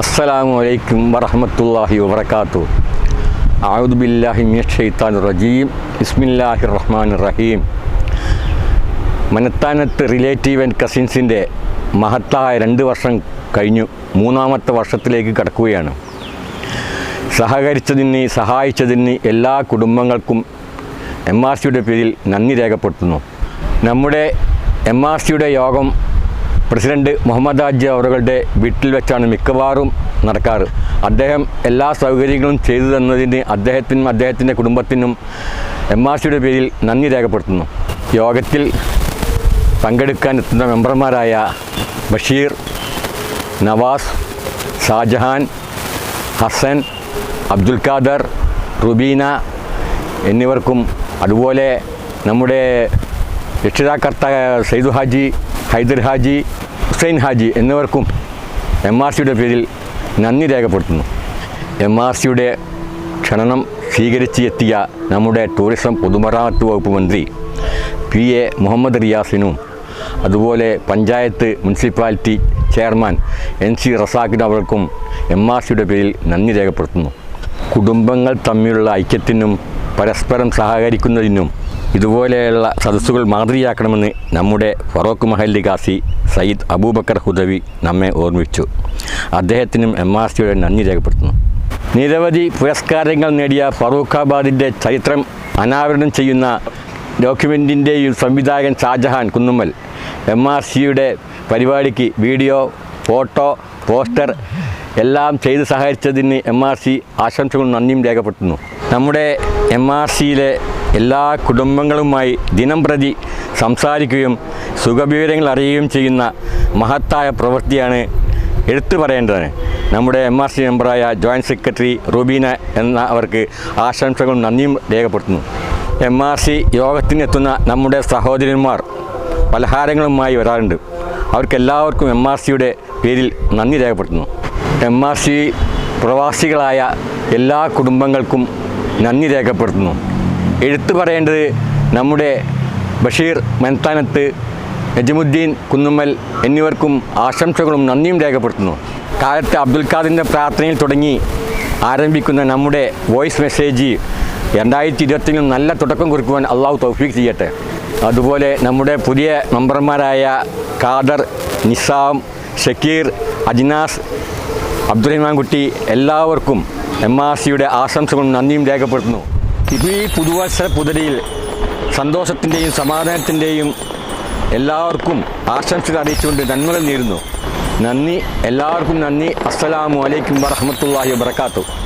അസ്സലാമു അലൈക്കും വറഹമത്തല്ലാഹി വബർക്കാത്തു അഊദു ബില്ലാഹി മിനശ് റജീം. ബിസ്മില്ലാഹിർ റഹ്മാനിർ റഹീം. മനത്താനത്ത് റിലേറ്റീവ് ആൻഡ് കസിൻസിന്റെ മഹത്തായ രണ്ട് വർഷം കഴിഞ്ഞു. മൂന്നാമത്തെ വർഷത്തിലേക്ക് കടക്കുകയാണ്. സഹകരിച്ചതിന് സഹായിച്ചതിന് എല്ലാ കുടുംബങ്ങൾക്കും എം ആർ സിയുടെ പേരിൽ നന്ദി രേഖപ്പെടുത്തുന്നു. നമ്മുടെ എം ആർ സിയുടെ യോഗം പ്രസിഡന്റ് മുഹമ്മദ് ഹാജി അവരുടെ വീട്ടിൽ വെച്ചാണ് മിക്കവാറും നടക്കാറ്. അദ്ദേഹം എല്ലാ സൗകര്യങ്ങളും ചെയ്തു തന്നതിന് അദ്ദേഹത്തിനും അദ്ദേഹത്തിന്റെ കുടുംബത്തിനും എം ആർ സിയുടെ പേരിൽ നന്ദി രേഖപ്പെടുത്തുന്നു. യോഗത്തിൽ പങ്കെടുക്കാൻ എത്തുന്ന മെമ്പർമാരായ ബഷീർ നവാസ് ഷാജഹാൻ ഹസൻ അബ്ദുൽ ഖാദർ റുബീന എന്നിവർക്കും അതുപോലെ നമ്മുടെ രക്ഷിതാകർത്ത സൈദു ഹാജി ഹൈദർ ഹാജി ഹുസൈൻ ഹാജി എന്നിവർക്കും എം ആർ സിയുടെ പേരിൽ നന്ദി രേഖപ്പെടുത്തുന്നു. എം ആർ സിയുടെ ക്ഷണനം സ്വീകരിച്ച് എത്തിയ നമ്മുടെ ടൂറിസം പൊതുമരാമത്ത് വകുപ്പ് മന്ത്രി പി എ മുഹമ്മദ് റിയാസിനും അതുപോലെ panchayat municipality chairman N C റസാഖിന് അവർക്കും എം ആർ സിയുടെ പേരിൽ നന്ദി രേഖപ്പെടുത്തുന്നു. കുടുംബങ്ങൾ തമ്മിലുള്ള ഐക്യത്തിനും പരസ്പരം സഹകരിക്കുന്നതിനും ഇതുപോലെയുള്ള സദസ്സുകൾ മാതൃയാക്കണമെന്ന് നമ്മുടെ ഫറോക്ക് മഹല്ലി ഖാസി സയ്യിദ് അബൂബക്കർ ഹുദവി നമ്മെ ഓർമ്മിച്ചു. അദ്ദേഹത്തിനും എം ആർ സിയുടെ നന്ദി രേഖപ്പെടുത്തുന്നു. നിരവധി പുരസ്കാരങ്ങൾ നേടിയ ഫറൂഖാബാദിന്റെ ചരിത്രം അനാവരണം ചെയ്യുന്ന ഡോക്യുമെന്റിന്റെയും സംവിധായകൻ ഷാജഹാൻ കുന്നുമ്മൽ എം ആർ സിയുടെ പരിപാടിക്ക് വീഡിയോ ഫോട്ടോ പോസ്റ്റർ എല്ലാം ചെയ്ത് സഹായിച്ചതിന് എം ആർ സി ആശംസകളും നന്ദിയും രേഖപ്പെടുത്തുന്നു. നമ്മുടെ എം ആർ സിയിലെ എല്ലാ കുടുംബങ്ങളുമായി ദിനം പ്രതി സംസാരിക്കുകയും സുഖവിവരങ്ങൾ അറിയുകയും ചെയ്യുന്ന മഹത്തായ പ്രവൃത്തിയാണ് എടുത്തു പറയേണ്ടത് നമ്മുടെ എം ആർ സി മെമ്പറായ ജോയിന്റ് സെക്രട്ടറി റൂബീന എന്ന അവർക്ക് ആശംസകളും നന്ദിയും രേഖപ്പെടുത്തുന്നു. എം ആർ സി യോഗത്തിനെത്തുന്ന നമ്മുടെ സഹോദരന്മാർ പലഹാരങ്ങളുമായി വരാറുണ്ട്. അവർക്കെല്ലാവർക്കും എം ആർ സിയുടെ പേരിൽ നന്ദി രേഖപ്പെടുത്തുന്നു. എം ആർ സി പ്രവാസികളായ എല്ലാ കുടുംബങ്ങൾക്കും നന്ദി രേഖപ്പെടുത്തുന്നു. എടുത്തു പറയേണ്ടത് നമ്മുടെ ബഷീർ മെൻത്താനത്ത് നജമുദ്ദീൻ കുന്നുമ്മൽ എന്നിവർക്കും ആശംസകളും നന്ദിയും രേഖപ്പെടുത്തുന്നു. കാലത്ത് അബ്ദുൽ ഖാദിന്റെ പ്രാർത്ഥനയിൽ തുടങ്ങി ആരംഭിക്കുന്ന നമ്മുടെ വോയിസ് മെസ്സേജ് രണ്ടായിരത്തി ഇരുപത്തിനും നല്ല തുടക്കം കുറിക്കുവാൻ അള്ളാഹു തൗഫീഖ് ചെയ്യട്ടെ. അതുപോലെ നമ്മുടെ പുതിയ മെമ്പർമാരായ ഖാദർ നിസാം ഷക്കീർ അജിനാസ് അബ്ദുറഹിമാൻകുട്ടി എല്ലാവർക്കും എം ആർ സിയുടെ ആശംസകളും നന്ദിയും രേഖപ്പെടുത്തുന്നു. ഇപ്പോൾ ഈ പുതുവത്സര പുതരിയിൽ സന്തോഷത്തിന്റെയും സമാധാനത്തിന്റെയും എല്ലാവർക്കും ആശംസകൾ അറിയിച്ചുകൊണ്ട് നന്മകൾ നേരുന്നു. നന്ദി. എല്ലാവർക്കും നന്ദി. അസ്സലാമു അലൈക്കും വറഹമത്തല്ലാഹി വബർക്കാത്തു